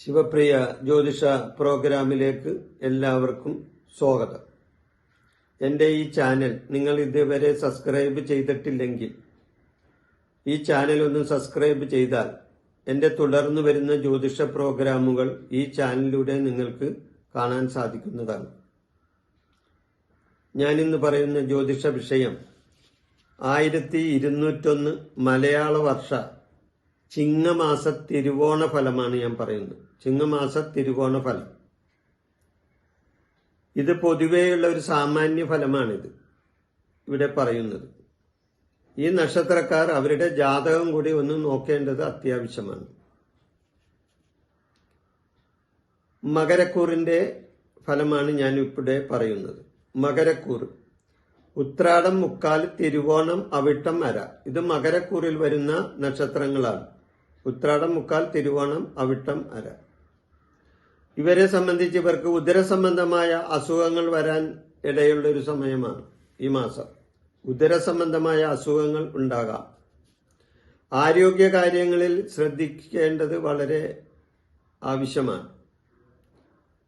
ശിവപ്രിയ ജ്യോതിഷ പ്രോഗ്രാമിലേക്ക് എല്ലാവർക്കും സ്വാഗതം. എന്റെ ഈ ചാനൽ നിങ്ങൾ ഇതുവരെ സബ്സ്ക്രൈബ് ചെയ്തിട്ടില്ലെങ്കിൽ ഈ ചാനൽ ഒന്ന് സബ്സ്ക്രൈബ് ചെയ്താൽ എന്റെ തുടർന്നു വരുന്ന ജ്യോതിഷ പ്രോഗ്രാമുകൾ ഈ ചാനലിലൂടെ നിങ്ങൾക്ക് കാണാൻ സാധിക്കുന്നതാണ്. ഞാനിന്ന് പറയുന്ന ജ്യോതിഷ വിഷയം ആയിരത്തി ഇരുന്നൂറ്റൊന്ന് മലയാള വർഷ ചിങ്ങമാസ തിരുവോണ ഫലമാണ് ഞാൻ പറയുന്നത്. ചിങ്ങമാസ തിരുവോണ ഫലം. ഇത് പൊതുവെയുള്ള ഒരു സാമാന്യ ഫലമാണിത് ഇവിടെ പറയുന്നത്. ഈ നക്ഷത്രക്കാർ അവരുടെ ജാതകം കൂടി ഒന്ന് നോക്കേണ്ടത് അത്യാവശ്യമാണ്. മകരക്കൂറിന്റെ ഫലമാണ് ഞാൻ ഇവിടെ പറയുന്നത്. മകരക്കൂർ. ഉത്രാടം മുക്കാൽ തിരുവോണം അവിട്ടം അര. ഇത് മകരക്കൂറിൽ വരുന്ന നക്ഷത്രങ്ങളാണ്. ഉത്രാടം മുക്കാൽ തിരുവോണം അവിട്ടം അര. ഇവരെ സംബന്ധിച്ച് ഇവർക്ക് ഉദരസംബന്ധമായ അസുഖങ്ങൾ വരാൻ ഇടയുള്ള ഒരു സമയമാണ് ഈ മാസം. ഉദരസംബന്ധമായ അസുഖങ്ങൾ ഉണ്ടാകാം. ആരോഗ്യ കാര്യങ്ങളിൽ ശ്രദ്ധിക്കേണ്ടത് വളരെ ആവശ്യമാണ്.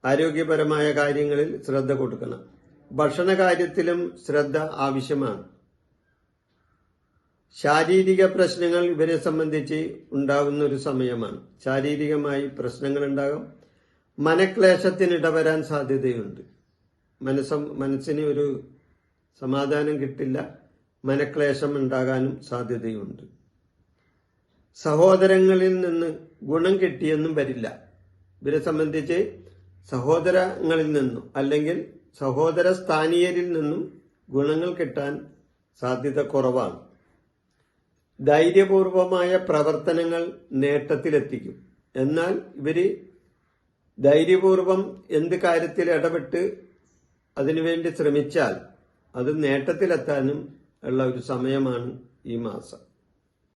ആരോഗ്യപരമായ കാര്യങ്ങളിൽ ശ്രദ്ധ കൊടുക്കണം. ഭക്ഷണ കാര്യത്തിലും ശ്രദ്ധ ആവശ്യമാണ്. ശാരീരിക പ്രശ്നങ്ങൾ ഇവരെ സംബന്ധിച്ച് ഉണ്ടാകുന്ന ഒരു സമയമാണ്. ശാരീരികമായി പ്രശ്നങ്ങൾ ഉണ്ടാകും. മനക്ലേശത്തിന് ഇടവരാൻ സാധ്യതയുണ്ട്. മനസ്സം മനസ്സിന് ഒരു സമാധാനം കിട്ടില്ല. മനക്ലേശം ഉണ്ടാകാനും സാധ്യതയുണ്ട്. സഹോദരങ്ങളിൽ നിന്ന് ഗുണം കിട്ടിയെന്നും വരില്ല. ഇവരെ സംബന്ധിച്ച് സഹോദരങ്ങളിൽ നിന്നും അല്ലെങ്കിൽ സഹോദര സ്ഥാനീയരിൽ നിന്നും ഗുണങ്ങൾ കിട്ടാൻ സാധ്യത കുറവാണ്. ധൈര്യപൂർവമായ പ്രവർത്തനങ്ങൾ നേട്ടത്തിലെത്തിക്കും. എന്നാൽ ഇവർ ധൈര്യപൂർവം എന്ത് കാര്യത്തിൽ ഇടപെട്ട് അതിനുവേണ്ടി ശ്രമിച്ചാൽ അത് നേട്ടത്തിലെത്താനും ഉള്ള ഒരു സമയമാണ് ഈ മാസം.